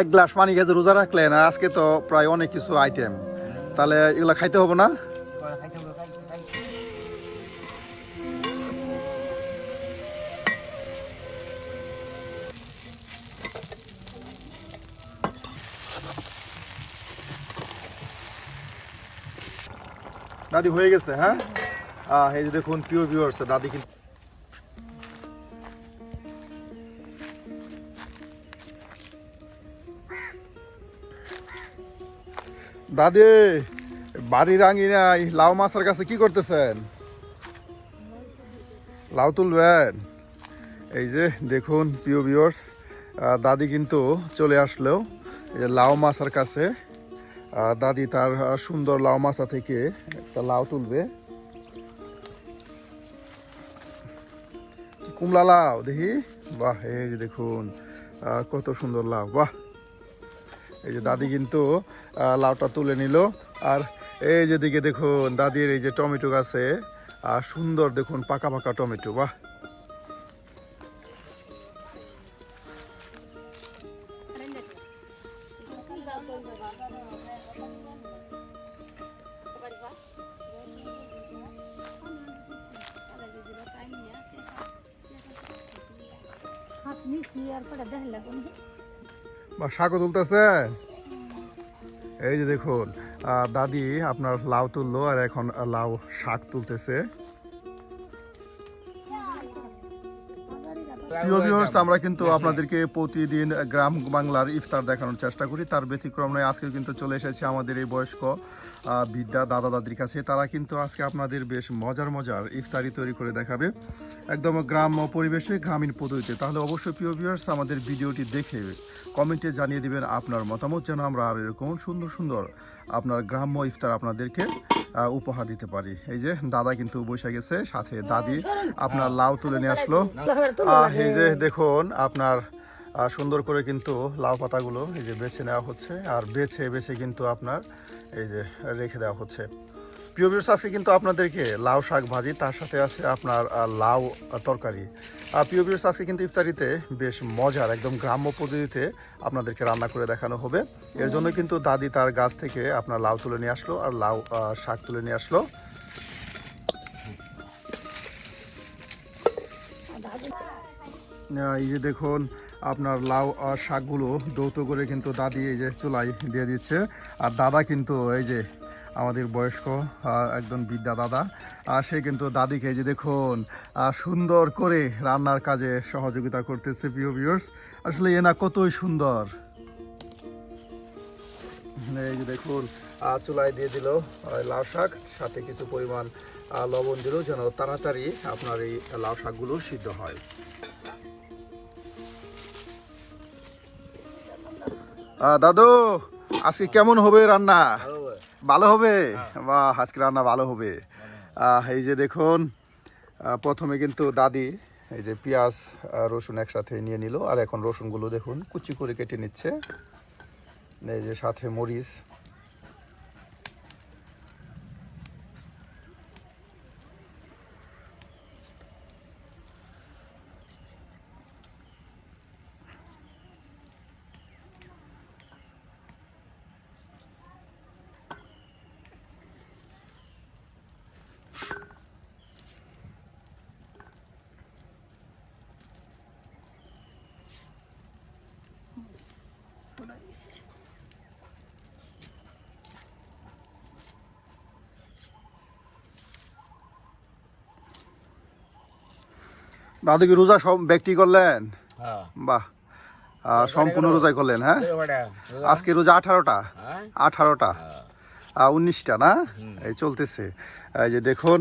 এক গ্লাস পানি খেতে রোজা রাখলেন, আর আজকে তো প্রায় অনেক কিছু আইটেম তাহলে এগুলা খাইতে হবে না? দাদি হয়ে গেছে হ্যাঁ? এই যে দেখুন প্রিয় ভিউয়ার্স দাদি কিন্তু দাদি, বাড়ির আঙিনায় লাউ মাছের কাছে কি করতেছেন? লাউ তুলবেন? এই যে, দেখুন, প্রিয় ভিউয়ার্স দাদি কিন্তু চলে আসলো এই লাউ মাছের কাছে। দাদি তার সুন্দর লাউ মাছা থেকে একটা লাউ তুলবে। কুমলা লাউ, দেখি? বাহ, এই যে দেখুন কত সুন্দর লাউ, বাহ। এই যে দাদি কিন্তু লাউটা তুলে নিল। আর এই যেদিকে দেখুন, দাদির এই যে টমেটো গাছে, আর সুন্দর দেখুন পাকা পাকা টমেটো, বাহ। শাকও তুলতেছে। এই যে দেখুন দাদি আপনার লাউ তুললো আর এখন লাউ শাক তুলতেছে। আমরা কিন্তু আপনাদেরকে প্রতিদিন গ্রাম বাংলার ইফতার দেখানোর চেষ্টা করি। তার ব্যতিক্রম নয় আজকে কিন্তু চলে এসেছি আমাদের এই বয়স্ক বিদ্যা, দাদা, দাদির কাছে। তারা কিন্তু আজকে আপনাদের বেশ মজার মজার ইফতারি তৈরি করে দেখাবে। একদম গ্রাম্য পরিবেশে, গ্রামীণ পদ্ধতিতে। তাহলে অবশ্যই প্রিয় ভিউয়ার্স আমাদের ভিডিওটি দেখে কমেন্টে জানিয়ে দিবেন আপনার মতামত, যেন আমরা আর এরকম সুন্দর সুন্দর আপনার গ্রাম্য ইফতার আপনাদেরকে উপহার দিতে পারি। এই যে, দাদা কিন্তু বসে গেছে, সাথে দাদি আপনার লাউ তুলে নিয়ে আসলো। এই যে, দেখুন আপনার সুন্দর করে কিন্তু লাউ পাতাগুলো এই যে বেছে নেওয়া হচ্ছে। আর বেছে বেছে কিন্তু আপনার এই যে রেখে দেওয়া হচ্ছে। প্রিয় বিরস আজকে কিন্তু আপনাদেরকে লাউ শাক ভাজি, তার সাথে আছে আপনার লাউ তরকারি। আর প্রিয় বিরস আজকে কিন্তু ইফতারিতে বেশ মজার একদম গ্রাম্য পদ্ধতিতে আপনাদেরকে রান্না করে দেখানো হবে। এর জন্য কিন্তু দাদি তার গাছ থেকে আপনার লাউ তুলে নিয়ে আসলো আর লাউ শাক তুলে নিয়ে আসলো। এই যে দেখুন আপনার লাউ আহ, শাকগুলো দৌত করে কিন্তু দাদি এই যে চুলাই দিয়ে দিচ্ছে। আর দাদা কিন্তু এই যে আমাদের বয়স্ক একজন বিদ্যা দাদা আর সে কিন্তু দাদিকে যে দেখুন সুন্দর করে রান্নার কাজে সহযোগিতা করতেছে প্রিয় ভিউয়ার্স আসলে এনা কতই সুন্দর। এই যে দেখুন চুলায় দিয়ে দিল লাউ শাক সাথে কিছু পরিমাণ লবণ দিল যেন তাড়াতাড়ি আপনার এই লাউ শাকগুলো সিদ্ধ হয়। দাদু আজকে কেমন হবে রান্না? ভালো হবে। বা আজকে রান্না ভালো হবে। এই যে দেখুন প্রথমে কিন্তু দাদি এই যে পেঁয়াজ রসুন একসাথে নিয়ে নিল আর এখন রসুনগুলো দেখুন কুচি করে কেটে নিচ্ছে। এই যে সাথে মরিচ দাদু কি রোজা সব ব্যক্তি করলেন? হ্যাঁ। বাহ। সম্পূর্ণ রোজাই করলেন হ্যাঁ? আজকে রোজা আঠারোটা। হ্যাঁ? আঠারোটা। উনিশটা না? এই চলতেছে। এই যে দেখুন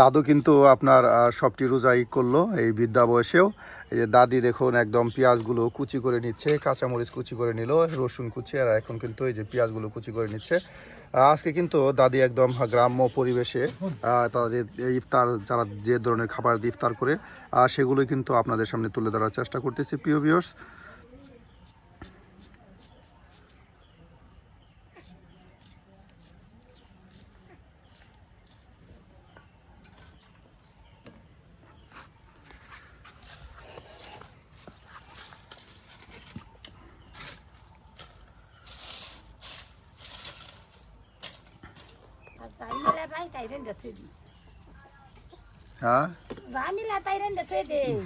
দাদু কিন্তু আপনার সবটি রোজাই করল এই বৃদ্ধা বয়সেও। এই যে দাদি দেখুন একদম পেঁয়াজগুলো কুচি করে নিচ্ছে কাঁচামরিচ কুচি করে নিল রসুন কুচি আর এখন কিন্তু এই যে পেঁয়াজগুলো কুচি করে নিচ্ছে। আজকে কিন্তু দাদি একদম গ্রাম্য পরিবেশে তাদের ইফতার, যারা যে ধরনের খাবার ইফতার করে সেগুলোই সেগুলো কিন্তু আপনাদের সামনে তুলে ধরার চেষ্টা করতেছি। প্রিয় ভিউয়ার্স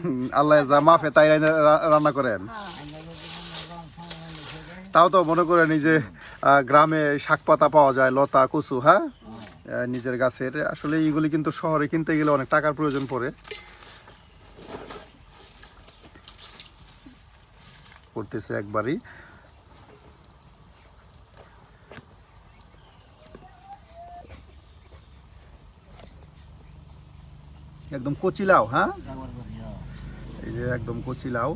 আল্লাহ যা মাফে তাই রান্না- করেন। তাও তো মনে করেন যে গ্রামে শাক পাতা পাওয়া যায় লতা কচু হ্যাঁ? নিজের গাছের। আসলে এইগুলি কিন্তু শহরে কিনতে গেলে অনেক টাকার প্রয়োজন পড়ে। করতেছে একবারই। একদম কচি লাউ হ্যাঁ? এই যে একদম কচি লাউ।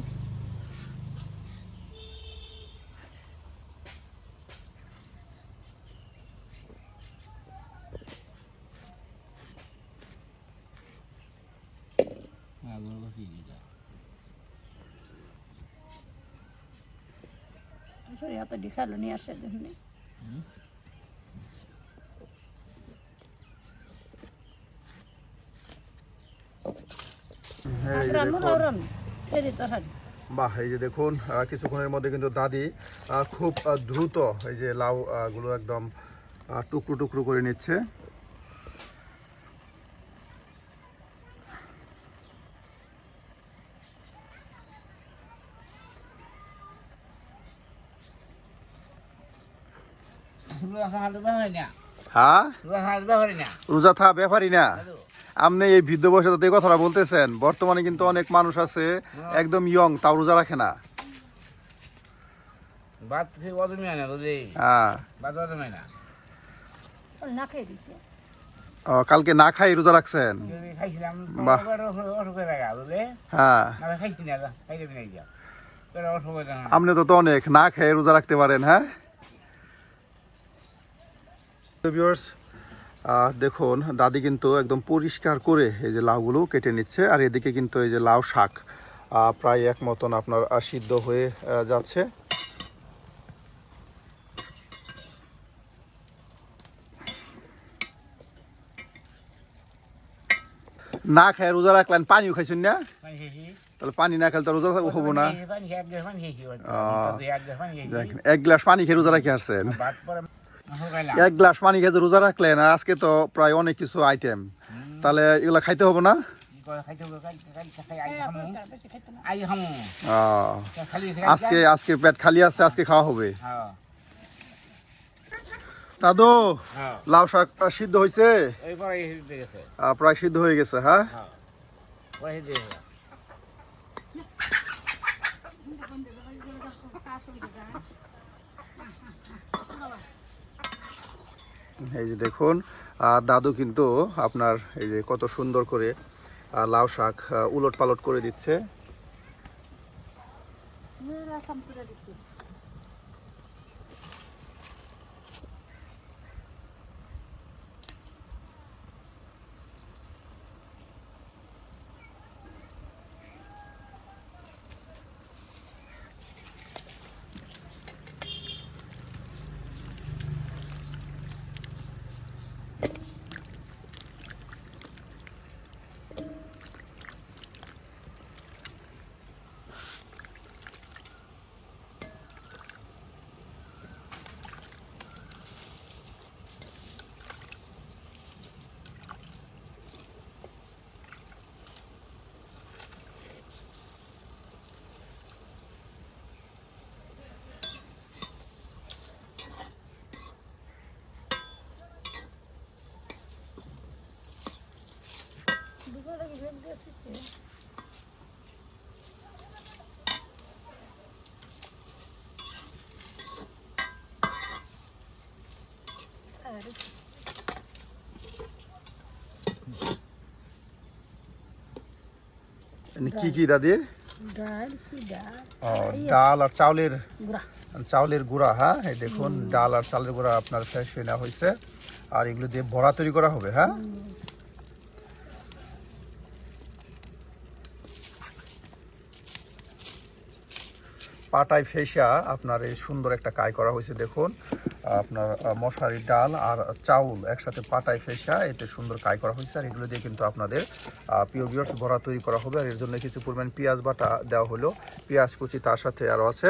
সরি হাতে ডিসালো নিয়ে আসে দেখুন। এই যে দেখুন। বাহ এই যে দেখুন কিছুক্ষণের মধ্যে কিন্তু দাদি খুব দ্রুত এই যে লাউ গুলো একদম টুকরো টুকরো করে নিচ্ছে। হ্যাঁ রোজা থা ব্যাপারই না। আপনি এই বৃদ্ধ বয়সে তো এই কথাটা বলতেছেন বর্তমানে কিন্তু অনেক মানুষ আছে একদম ইয়ং তাও রোজা রাখে না। বুঝলি হ্যাঁ বাদ অদমি না? না খেয়ে দিছে। ও, কালকে না খাই রোজা রাখছেন? হ্যাঁ আপনি তো তো অনেক না খেয়ে রোজা রাখতে পারেন হ্যাঁ? দেখুন দাদি কিন্তু একদম পরিষ্কার করে এই যে লাউগুলো কেটে নিচ্ছে আর এদিকে কিন্তু এই যে লাউ শাক প্রায় এক মতন আপনার সিদ্ধ হয়ে যাচ্ছে। না খায় রোজা রাখলেন পানিও খাইছেন না? তাহলে পানি না খেলে তো রোজা হব না। এক গ্লাস পানি খেয়ে রোজা রাখি আসছেন। এক গ্লাস পানি যে রোজা রাখলেন আর আজকে তো প্রায় অনেক কিছু আইটেম তাহলে এগুলা খাইতে হবে না? আজকে আজকে পেট খালি আছে আজকে খাওয়া হবে। হ্যাঁ। দাদু হ্যাঁ। লাউ শাক সিদ্ধ হয়েছে প্রায় সিদ্ধ হয়ে গেছে হ্যাঁ হ্যাঁ ওই হইতে গেছে এই যে দেখুন দাদু কিন্তু আপনার এই যে কত সুন্দর করে লাউ শাক উলট পালট করে দিচ্ছে। কি কি দাদি ডাল আর চাউলের গুড়া। চাউলের গুঁড়া হ্যাঁ? এই দেখুন ডাল আর চালের গুঁড়া আপনার ফ্রেশ হয়ে নেওয়া হয়েছে। আর এগুলো দিয়ে বড়া তৈরি করা হবে হ্যাঁ? পাটায় ফেসা আপনার এই সুন্দর একটা কাজ করা হয়েছে দেখুন। আপনার আহ, মশারির ডাল আর চাউল একসাথে পাটায় ফেসা এতে সুন্দর কাজ করা হয়েছে। আর এগুলো দিয়ে কিন্তু আপনাদের পিওর বিয়ার্স বড়া তৈরি করা হবে। আর এর জন্য কিছু পরিমাণ পেঁয়াজ বাটা দেওয়া হলো। পেঁয়াজ কুচি তার সাথে আরও আছে।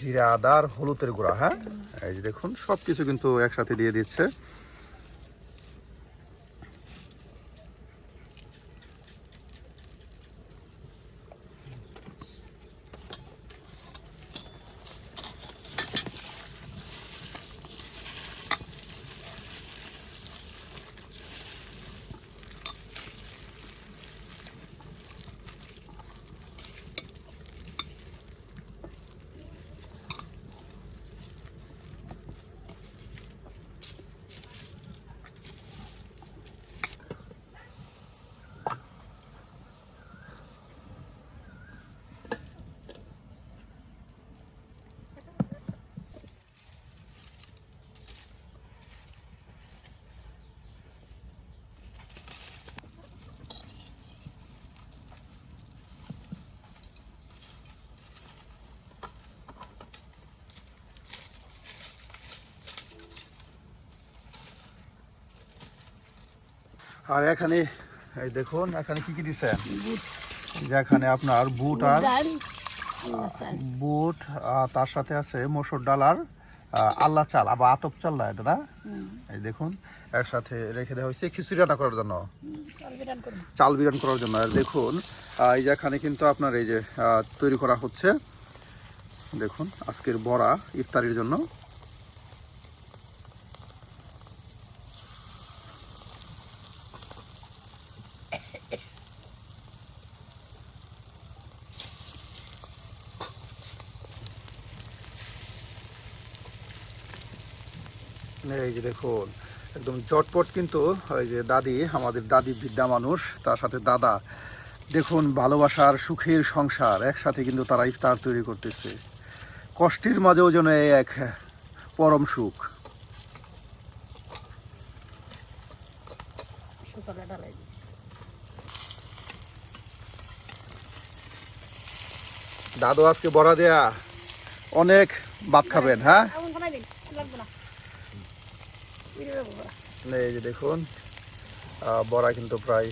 জিরা আদা। আর হলুদের গুঁড়া হ্যাঁ? এই যে দেখুন সব কিছু কিন্তু একসাথে দিয়ে দিচ্ছে। আর এখানে এই দেখুন এখানে কি কি দিচ্ছেন যে এখানে আপনার বুট আর বুট আহ, তার সাথে আছে মসুর ডাল আর আহ, আল্লা চাল আবার আতপ চাল না এটা না? এই দেখুন একসাথে রেখে দেওয়া হয়েছে খিচুড়ি রান্না করার জন্য। চাল বিরান করব। চাল বিরান করার জন্য। আর দেখুন এই যে এখানে কিন্তু আপনার এই যে তৈরি করা হচ্ছে। দেখুন আজকের বড়া ইফতারির জন্য। এই যে দেখুন, একদম চটপট কিন্তু ওই যে দাদি, আমাদের দাদি বৃদ্ধা মানুষ, তার সাথে দাদা। দেখুন, ভালোবাসার, সুখের সংসার, একসাথে কিন্তু তারা ইফতার তৈরি করতেছে। কষ্টের মাঝেও যেন এক পরম সুখ। দাদু আজকে বড়া দেয়া। অনেক ভাত খাবেন হ্যাঁ আগুন বানাই দিন লাগবে না বিরে দেবো বড়া। এই যে দেখুন বড়া কিন্তু প্রায়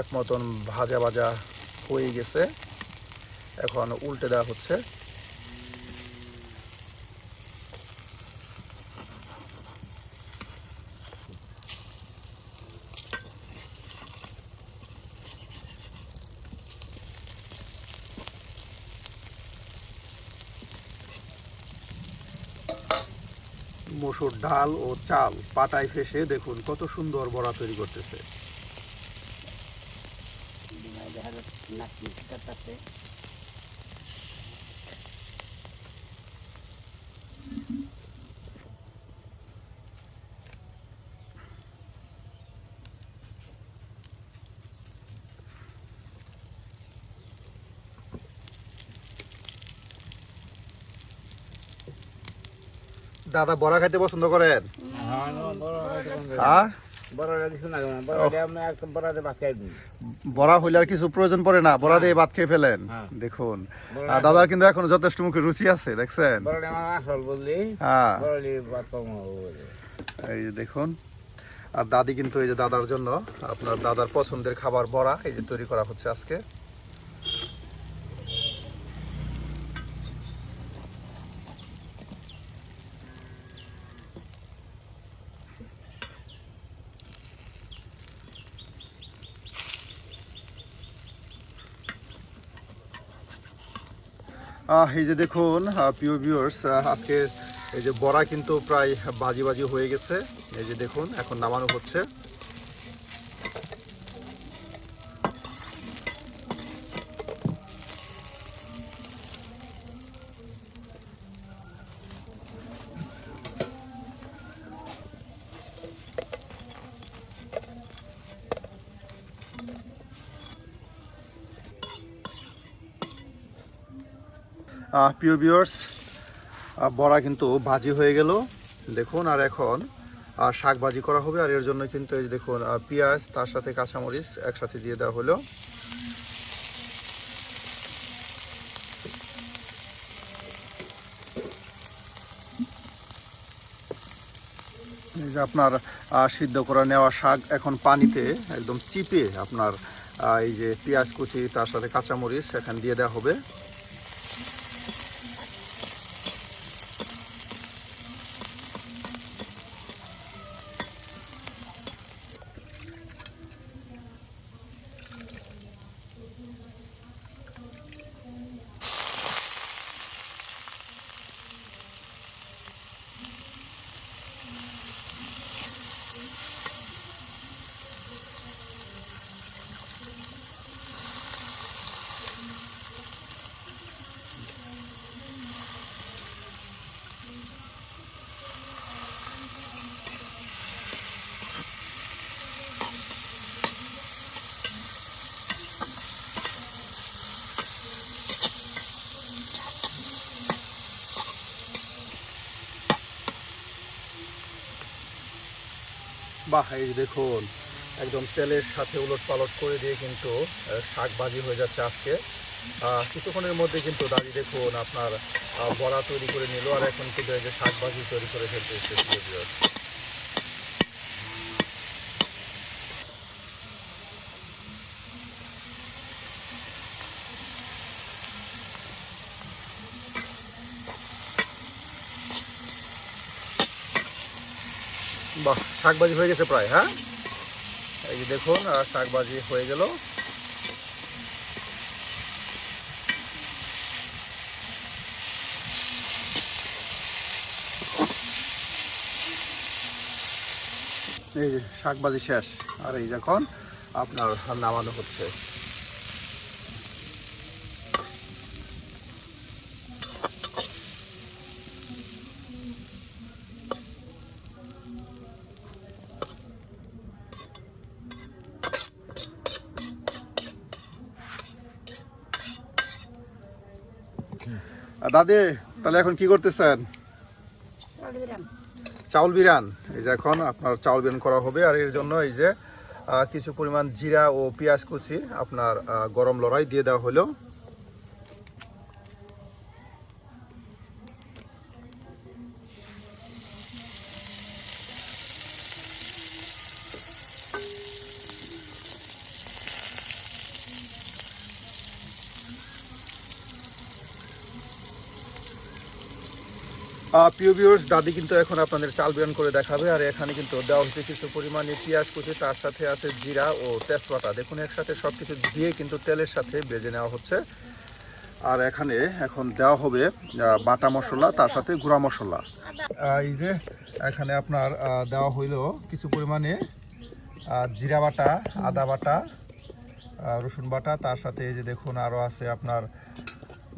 এক মতন ভাজা ভাজা হয়ে গেছে। এখন উল্টে দেওয়া হচ্ছে। মসুর ডাল ও চাল পাটায় ফেসে দেখুন কত সুন্দর বড়া তৈরি করতেছে। দাদা বড়া খাইতে পছন্দ করেন? হ্যাঁ, বড় হইলে আর কিছু প্রয়োজন পড়ে না বড়া দিয়ে ভাত খেয়ে ফেলেন। হ্যাঁ। দেখুন। আর দাদার কিন্তু এখন যথেষ্ট মুখে রুচি আছে দেখছেন? হ্যাঁ। এই যে দেখুন আর দাদি কিন্তু এই যে দাদার জন্য আপনার দাদার পছন্দের খাবার বড়া এই যে তৈরি করা হচ্ছে আজকে। এই যে দেখুন প্রিয় ভিউয়ার্স আজকে এই যে বড়া কিন্তু প্রায় বাজি বাজি হয়ে গেছে। এই যে দেখুন, এখন নামানো হচ্ছে। প্রিয় ভিউয়ার্স বড়া কিন্তু ভাজি হয়ে গেল। দেখুন, আর এখন শাক ভাজি করা হবে, আর এর জন্য কিন্তু এই দেখুন পেঁয়াজ, তার সাথে কাঁচামরিচ একসাথে দিয়ে দেওয়া হলো। এই যে আপনার সিদ্ধ করে নেওয়া শাক এখন পানিতে একদম চিপে আপনার এই যে পেঁয়াজ কুচি, তার সাথে কাঁচামরিচ এখানে দিয়ে দেওয়া হবে। বাহ এই দেখুন একদম তেলের সাথে উলট পালট করে দিয়ে কিন্তু আহ, শাক ভাজি হয়ে যাচ্ছে আজকে। কিছুক্ষণের মধ্যে কিন্তু দাঁড়িয়ে দেখুন আপনার বড়া তৈরি করে নিল আর এখন কিন্তু এই যে শাক ভাজি তৈরি করে ফেলতেছে শাকবাজি হয়ে গেছে প্রায় হ্যাঁ? এই যে দেখুন, আর শাকবাজি হয়ে গেল। এই যে শাকবাজি শেষ, আর এই যখন আপনার নামানো হচ্ছে। দাদি তাহলে এখন কি করতেছেন? চাউল বিরান। এই যে এখন আপনার চাউল বিরান করা হবে আর এর জন্য এই যে কিছু পরিমাণ জিরা ও পেঁয়াজ কুচি আপনার গরম লড়াই দিয়ে দেওয়া হলো। প্রিয় ভিউয়ার্স দাদি কিন্তু এখন আপনাদের চাল বিরান করে দেখাবে, আর এখানে কিন্তু দেওয়া হচ্ছে কিছু পরিমাণে পেঁয়াজ কুচি, তার সাথে আছে জিরা ও তেজপাতা। দেখুন, একসাথে সব কিছু দিয়ে কিন্তু তেলের সাথে বেজে নেওয়া হচ্ছে। আর এখানে এখন দেওয়া হবে বাটা মশলা, তার সাথে গুঁড়া মশলা। এই যে এখানে আপনার দেওয়া হইল কিছু পরিমাণে জিরা বাটা, আদা বাটা রসুন বাটা, তার সাথে এই যে দেখুন আরও আছে আপনার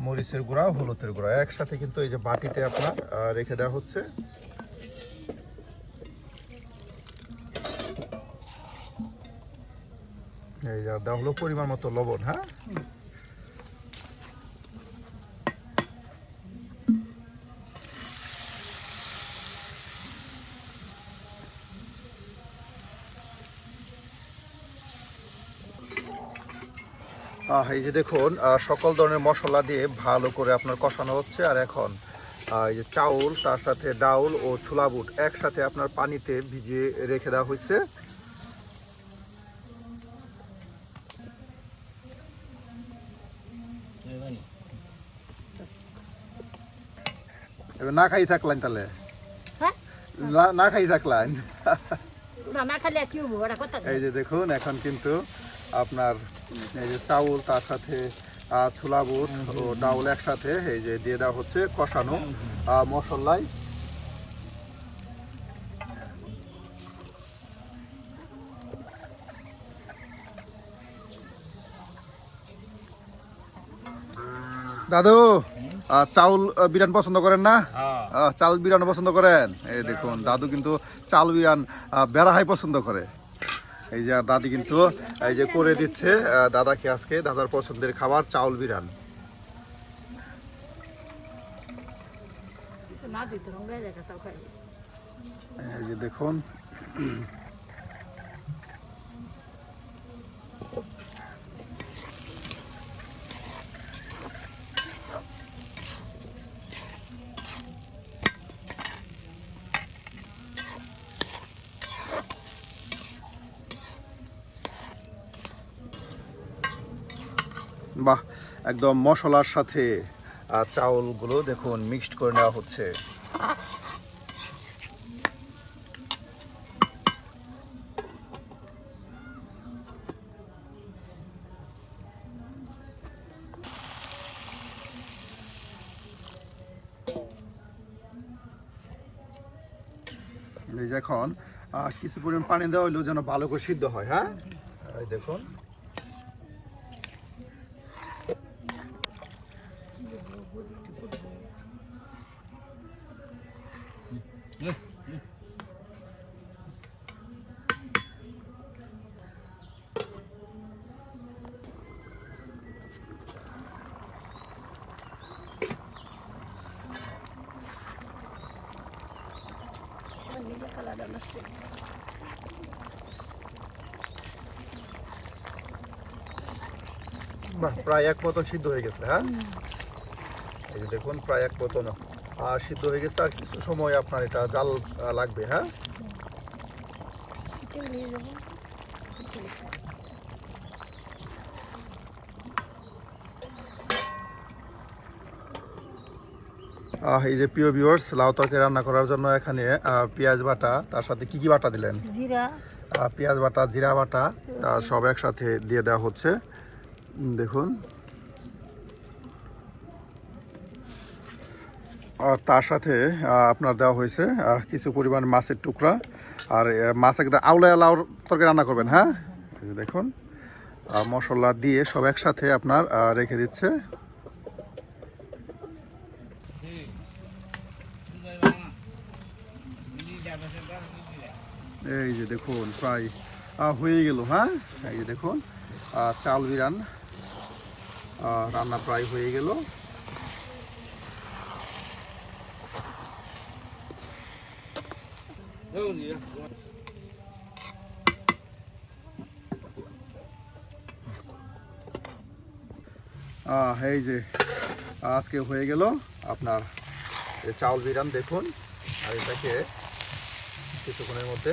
মরিচের গুঁড়া, হলুদের গুঁড়া। একসাথে কিন্তু এই যে বাটিতে আপনার রেখে দেওয়া হচ্ছে। এই যা দেওয়া হলো পরিমাণ মতো লবণ হ্যাঁ? এই যে দেখুন সকল ধরনের মশলা দিয়ে ভালো করে আপনার কষানো হচ্ছে। আর এখন এই যে চাউল তার সাথে ডাউল ও ছোলা বুট একসাথে আপনার পানিতে ভিজিয়ে রেখে দেওয়া হয়েছে। এবার না খাই থাকলেন তাহলে? হ্যাঁ? না- খাই থাকলেন? এই যে দেখুন এখন কিন্তু আপনার এই যে চাউল তার সাথে ছোলা বুট ও ডাউল একসাথে এই যে দিয়ে দেওয়া হচ্ছে কষানো আহ, মশলায়। দাদু আহ, চাউল আহ, বিরিয়ানি পছন্দ করেন না? হ্যাঁ। চাল বিরিয়ানি পছন্দ করেন? এই দেখুন দাদু কিন্তু চাল বিরিয়ান বেড়াহাই পছন্দ করে। এই যে দাদি কিন্তু এই যে করে দিচ্ছে দাদাকে আজকে দাদার পছন্দের খাবার চাউল বিরান এই যে দেখুন বাহ, একদম মশলার সাথে চাউলগুলো দেখুন মিক্সড করে নেওয়া হচ্ছে। এখন কিছু পরিমাণ পানি দেওয়া হইলেও যেন ভালো করে সিদ্ধ হয় হ্যাঁ? দেখুন। নিজে কালারটা নষ্ট প্রায় এক মতন সিদ্ধ হয়ে গেছে হ্যাঁ? এই যে দেখুন, প্রায় এক মতন আর সিদ্ধ হয়ে গেছে, আর কিছু সময় আপনার এটা জাল লাগবে হ্যাঁ? এই যে প্রিয় ভিউয়ার্স লাউ তরকারি রান্না করার জন্য এখানে পেঁয়াজ বাটা তার সাথে কি কি বাটা দিলেন? জিরা। পেঁয়াজ বাটা জিরা বাটা সব একসাথে দিয়ে দেওয়া হচ্ছে। দেখুন। আর তার সাথে আপনার দেওয়া হয়েছে কিছু পরিমাণ মাছের টুকরা। আর মাছ একটা আউলা লাউর তরকারি রান্না করবেন হ্যাঁ? দেখুন। মশলা দিয়ে সব একসাথে আপনার রেখে দিচ্ছে। এই যে দেখুন, প্রায় হয়ে গেল হ্যাঁ? এই যে দেখুন চাল বিরান রান্না প্রায় হয়ে গেল। এই যে, আজকে হয়ে গেল আপনার চাউল বিরান, দেখুন, আর এটাকে কিছুক্ষণের মধ্যে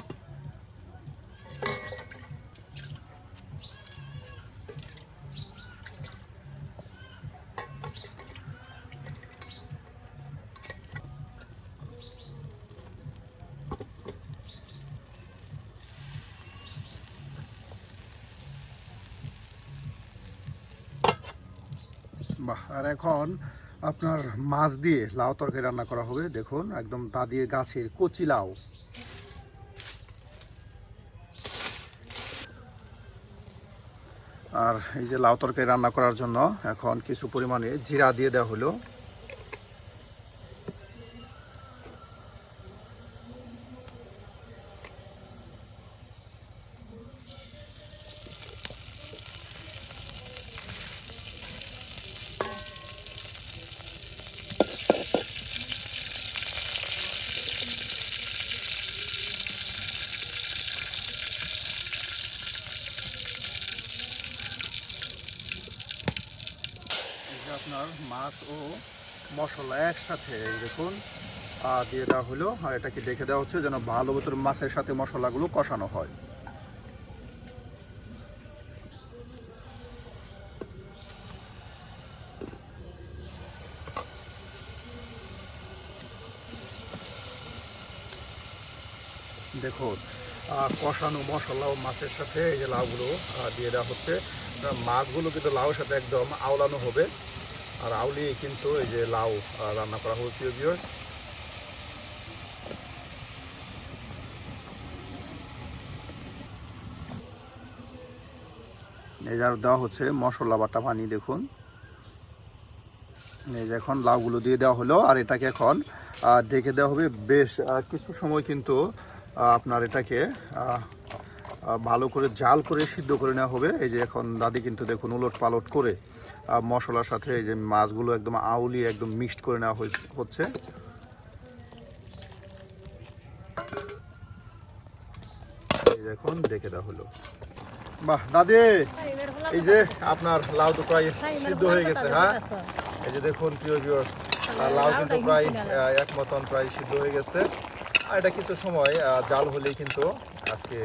আর এখন আপনার মাছ দিয়ে লাউ তরকারি রান্না করা হবে। দেখুন, একদম দাদির গাছের কচি লাউ। আর এই যে লাউ তরকারি রান্না করার জন্য এখন কিছু পরিমাণে জিরা দিয়ে দেওয়া হলো। আপনার মাছ ও মশলা একসাথে দেখুন। দিয়ে দেওয়া হলো। আর এটাকে দেখে দেওয়া হচ্ছে যেন ভালো মতো মাছের সাথে মশলাগুলো কষানো হয়। দেখুন কষানো মশলা ও মাছের সাথে এই যে লাউগুলো দিয়ে দেওয়া হচ্ছে। মাছগুলো কিন্তু লাউয়ের সাথে একদম আওলানো হবে। আর আউলি কিন্তু এই যে লাউ রান্না করা হবে প্রিয় viewers। এই যে আর দেওয়া হচ্ছে মশলা বাটা পানি, দেখুন। এই যে এখন লাউগুলো দিয়ে দেওয়া হলো, আর এটাকে এখন ঢেকে দেওয়া হবে। বেশ কিছু সময় কিন্তু আপনার এটাকে ভালো করে জাল করে সিদ্ধ করে নেওয়া হবে। এই যে এখন দাদি কিন্তু দেখুন উলট পালট করে মশলার সাথে এই যে মাছগুলো একদম আউলি একদম মিক্সড করে নেওয়া হচ্ছে। দেখুন ডেকে দেওয়া হলো। বাহ দাদি এই যে আপনার লাউ তো প্রায় সিদ্ধ হয়ে গেছে হ্যাঁ? এই যে দেখুন প্রিয় ভিউয়ার্স লাউ কিন্তু প্রায় এক মতন প্রায় সিদ্ধ হয়ে গেছে। আর এটা কিছু সময় জাল হলেই কিন্তু আজকে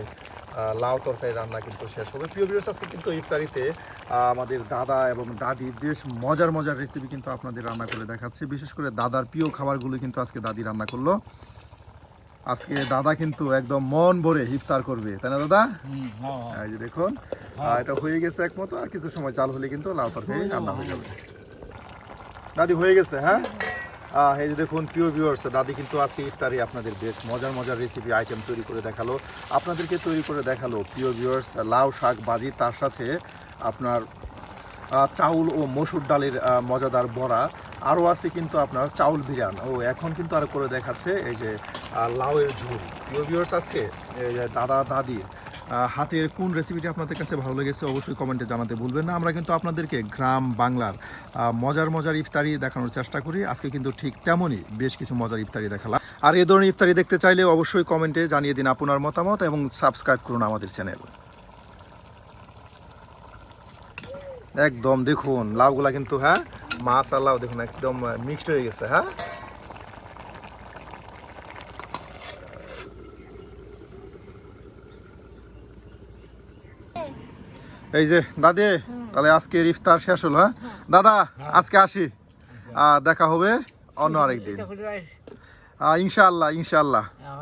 লাউ তরকারি রান্না কিন্তু শেষ হবে। প্রিয় ভিউয়ার্স আজকে কিন্তু ইফতারিতে আমাদের দাদা এবং দাদি বেশ মজার মজার রেসিপি কিন্তু আপনাদের রান্না করে দেখাচ্ছে। বিশেষ করে দাদার প্রিয় খাবারগুলো কিন্তু আজকে দাদি রান্না করল। আজকে দাদা কিন্তু একদম মন ভরে ইফতার করবে তাই না দাদা? এই যে দেখুন আহ, এটা হয়ে গেছে এক মতো আর কিছু সময় চাল হলে কিন্তু লাউ তরকারি রান্না হয়ে যাবে। দাদি হয়ে গেছে হ্যাঁ? এই যে দেখুন, প্রিয় ভিউয়ার্স দাদি কিন্তু আজকে ইফতারে আপনাদের বেশ মজার মজার রেসিপি আইটেম তৈরি করে দেখাল। আপনাদেরকে তৈরি করে দেখাল, প্রিয় ভিউয়ার্স লাউ শাক ভাজি, তার সাথে আপনার চাউল ও মসুর ডালের মজাদার বড়া। আরও আছে কিন্তু আপনার চাউল বিরিয়ান। ও, এখন কিন্তু আরও করে দেখাচ্ছে এই যে লাউয়ের ঝুল। প্রিয় ভিউয়ার্স আজকে এই যে দাদা, দাদি হাতের কোন রেসিপিটি আপনাদের কাছে ভালো লেগেছে অবশ্যই কমেন্টে জানাতে ভুলবেন না। আমরা কিন্তু আপনাদেরকে গ্রাম বাংলার মজার মজার ইফতারি দেখানোর চেষ্টা করি। আজকে কিন্তু ঠিক তেমনই বেশ কিছু মজার ইফতারি দেখালাম। আর এ ধরনের ইফতারি দেখতে চাইলে অবশ্যই কমেন্টে জানিয়ে দিন আপনার মতামত এবং সাবস্ক্রাইব করুন আমাদের চ্যানেল একদম দেখুন, লাউগুলা কিন্তু হ্যাঁ? মাছ আর লাউ দেখুন, একদম মিক্সড হয়ে গেছে হ্যাঁ? এই যে দাদি তাহলে আজকে ইফতার শেষ হলো হ্যাঁ? দাদা আজকে আসি। দেখা হবে অন্য আরেকদিন। ইনশাল্লাহ ইনশাল্লাহ ইনশাআল্লাহ ইনশাআল্লাহ। হ্যাঁ